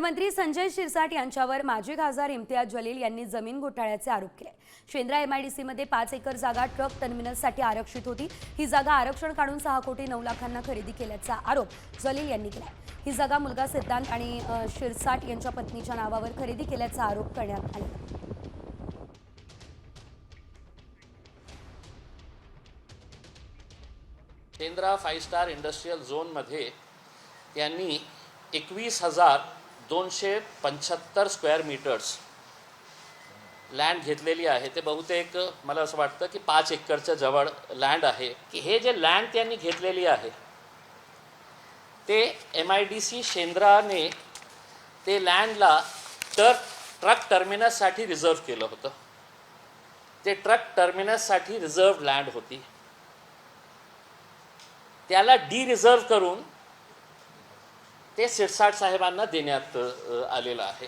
तर मंत्री संजय शिरसाट यांच्यावर माजी खासदार इम्तियाज जलील यांनी जमीन घोटाळ्याचे आरोप केले. शेंद्रा एमआयडीसीमध्ये पाच एकर जागा ट्रक टर्मिनलसाठी आरक्षित होती. ही जागा आरक्षण काढून सहा कोटी नऊ लाखांना खरेदी केल्याचा आरोप जलील यांनी केला ही जागा मुलगा सिद्धांत आणि शिरसाट यांच्या पत्नीच्या नावावर खरेदी केल्याचा आरोप करण्यात आला. शेंद्रा फाईव्ह स्टार इंडस्ट्रीयल झोनमध्ये त्यांनी एकवीस हजार दोनशे पंच्याहत्तर स्क्वेअर मीटर्स लँड घेतलेली आहे. ते बहुतेक मला असं वाटतं की पाच एकरच्या जवळ लँड आहे. की हे जे लँड त्यांनी घेतलेली आहे ते एम आय डी सी शेंद्राने ते लँडला तर ट्रक टर्मिनससाठी रिझर्व केलं होतं. ते ट्रक टर्मिनससाठी रिझर्व लँड होती. त्याला डी रिझर्व करून ते शिरसाट साहेबांना देण्यात आलेलं आहे.